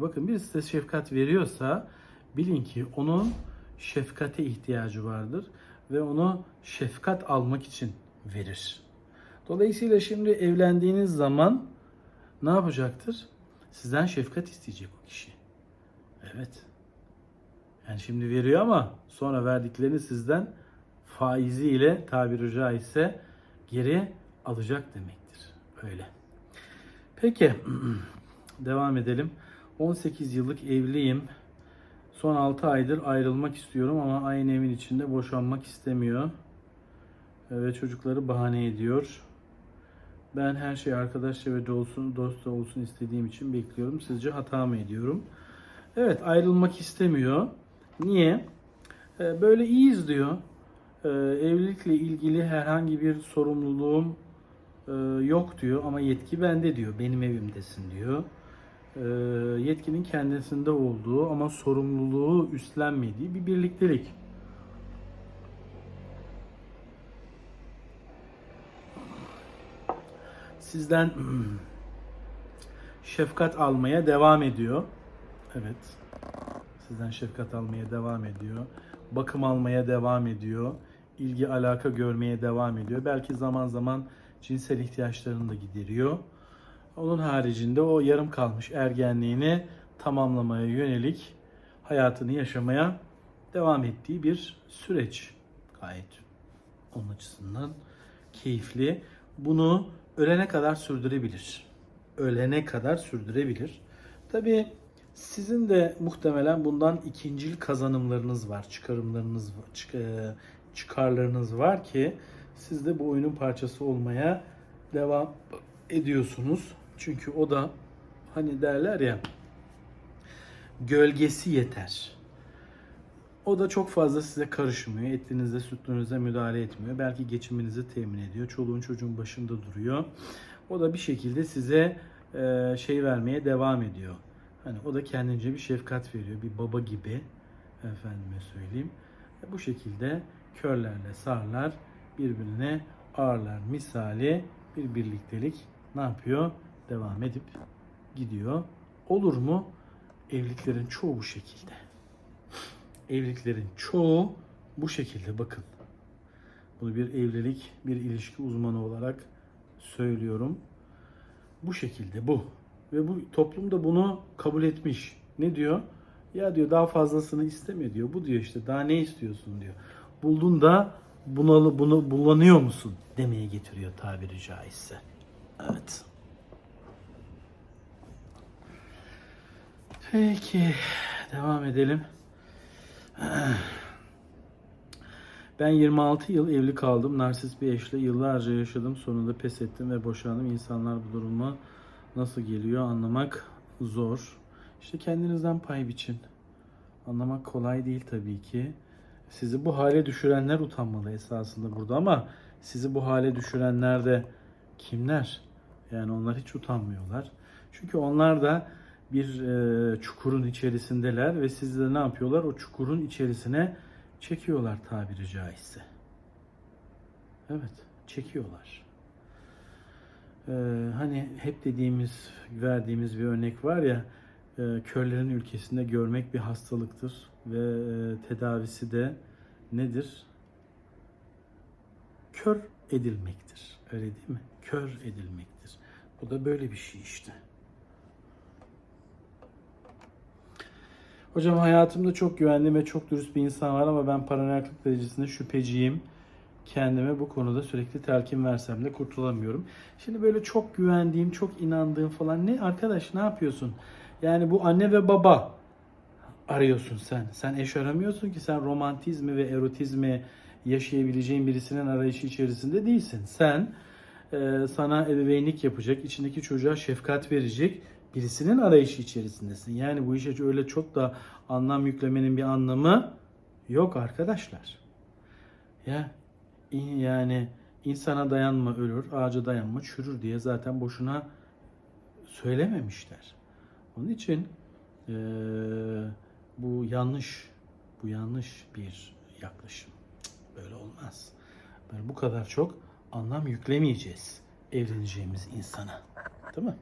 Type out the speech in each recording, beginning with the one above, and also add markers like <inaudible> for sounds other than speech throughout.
Bakın birisi size şefkat veriyorsa bilin ki onun şefkate ihtiyacı vardır ve onu şefkat almak için verir. Dolayısıyla şimdi evlendiğiniz zaman ne yapacaktır? Sizden şefkat isteyecek o kişi. Evet. Yani şimdi veriyor ama sonra verdiklerini sizden faiziyle tabiri caizse geri alacak demektir. Öyle. Peki <clears throat> devam edelim. 18 yıllık evliyim. Son 6 aydır ayrılmak istiyorum ama aynı evin içinde boşanmak istemiyor. Ve çocukları bahane ediyor. Ben her şey arkadaşça ve olsun, dost olsun istediğim için bekliyorum. Sizce hata mı ediyorum? Evet ayrılmak istemiyor. Niye? Ee, Böyle iyiyiz diyor. Ee, Evlilikle ilgili herhangi bir sorumluluğum e, yok diyor ama yetki bende diyor. Benim evimdesin diyor. Ee, Yetkinin kendisinde olduğu ama sorumluluğu üstlenmediği bir birliktelik. Sizden <clears throat> şefkat almaya devam ediyor. Evet. Sizden şefkat almaya devam ediyor. Bakım almaya devam ediyor. ilgi alaka görmeye devam ediyor. Belki zaman zaman cinsel ihtiyaçlarını da gideriyor. Onun haricinde o yarım kalmış ergenliğini tamamlamaya yönelik hayatını yaşamaya devam ettiği bir süreç. Gayet onun açısından keyifli. Bunu ölene kadar sürdürebilir. Ölene kadar sürdürebilir. Tabii sizin de muhtemelen bundan ikincil kazanımlarınız var, çıkarımlarınız var, e, çıkarlarınız var ki siz de bu oyunun parçası olmaya devam ediyorsunuz. Çünkü o da hani derler ya gölgesi yeter. O da çok fazla size karışmıyor. Etinize, sütlünüze müdahale etmiyor. Belki geçiminizi temin ediyor. Çoluğun çocuğun başında duruyor. O da bir şekilde size e, şey vermeye devam ediyor. Hani o da kendince bir şefkat veriyor. Bir baba gibi efendime söyleyeyim. E, bu şekilde körlerle sarlar birbirine ağırlar misali bir birliktelik ne yapıyor? Devam edip gidiyor. Olur mu? Evliliklerin çoğu bu şekilde. Evliliklerin çoğu bu şekilde bakın. Bunu bir evlilik, bir ilişki uzmanı olarak söylüyorum. Bu şekilde bu. Ve bu toplum da bunu kabul etmiş. Ne diyor? Ya diyor daha fazlasını isteme diyor. Bu diyor işte daha ne istiyorsun diyor. Buldun da bunalı, bunu bulanıyor musun demeye getiriyor tabiri caizse. Evet. Peki devam edelim. Ben 26 yıl evli kaldım. Narsist bir eşle yıllarca yaşadım. Sonunda pes ettim ve boşandım. İnsanlar bu duruma nasıl geliyor anlamak zor. İşte kendinizden pay biçin. Anlamak kolay değil tabii ki. Sizi bu hale düşürenler utanmalı esasında burada ama sizi bu hale düşürenler de kimler? Yani onlar hiç utanmıyorlar. Çünkü onlar da bir e, çukurun içerisindeler ve sizi de ne yapıyorlar? O çukurun içerisine çekiyorlar tabiri caizse. Evet, çekiyorlar. Ee, hani hep dediğimiz, verdiğimiz bir örnek var ya, e, körlerin ülkesinde görmek bir hastalıktır ve e, tedavisi de nedir? Kör edilmektir. Öyle değil mi? Kör edilmektir. Bu da böyle bir şey işte. Hocam hayatımda çok güvenli ve çok dürüst bir insan var ama ben paranoyaklık derecesinde şüpheciyim. Kendime bu konuda sürekli telkin versem de kurtulamıyorum. Şimdi böyle çok güvendiğim, çok inandığım falan ne arkadaş ne yapıyorsun? Yani bu anne ve baba arıyorsun sen. Sen eş aramıyorsun ki sen romantizmi ve erotizmi yaşayabileceğin birisinin arayışı içerisinde değilsin. Sen e, sana ebeveynlik yapacak, içindeki çocuğa şefkat verecek birisinin arayışı içerisindesin. Yani bu işe öyle çok da anlam yüklemenin bir anlamı yok arkadaşlar. Ya yani insana dayanma ölür, ağaca dayanma çürür diye zaten boşuna söylememişler. Onun için eee, bu yanlış, bu yanlış bir yaklaşım. Böyle olmaz. Böyle bu kadar çok anlam yüklemeyeceğiz evleneceğimiz insana. Değil mi?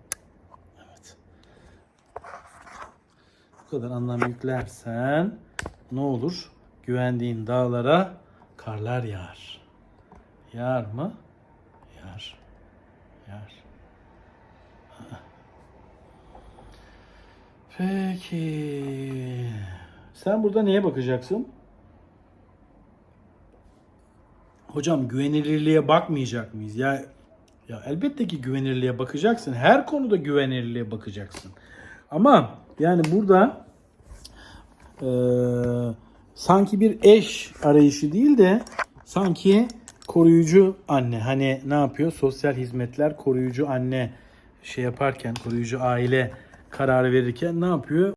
Evet. Bu kadar anlam yüklersen ne olur? Güvendiğin dağlara karlar yağar. Yağar mı? Yağar. Yağar. Peki. Sen burada neye bakacaksın? Hocam güvenilirliğe bakmayacak mıyız? Ya ya elbette ki güvenilirliğe bakacaksın. Her konuda güvenilirliğe bakacaksın. Ama yani burada eee, sanki bir eş arayışı değil de sanki koruyucu anne. Hani ne yapıyor? Sosyal hizmetler koruyucu anne şey yaparken, koruyucu aile kararı verirken ne yapıyor?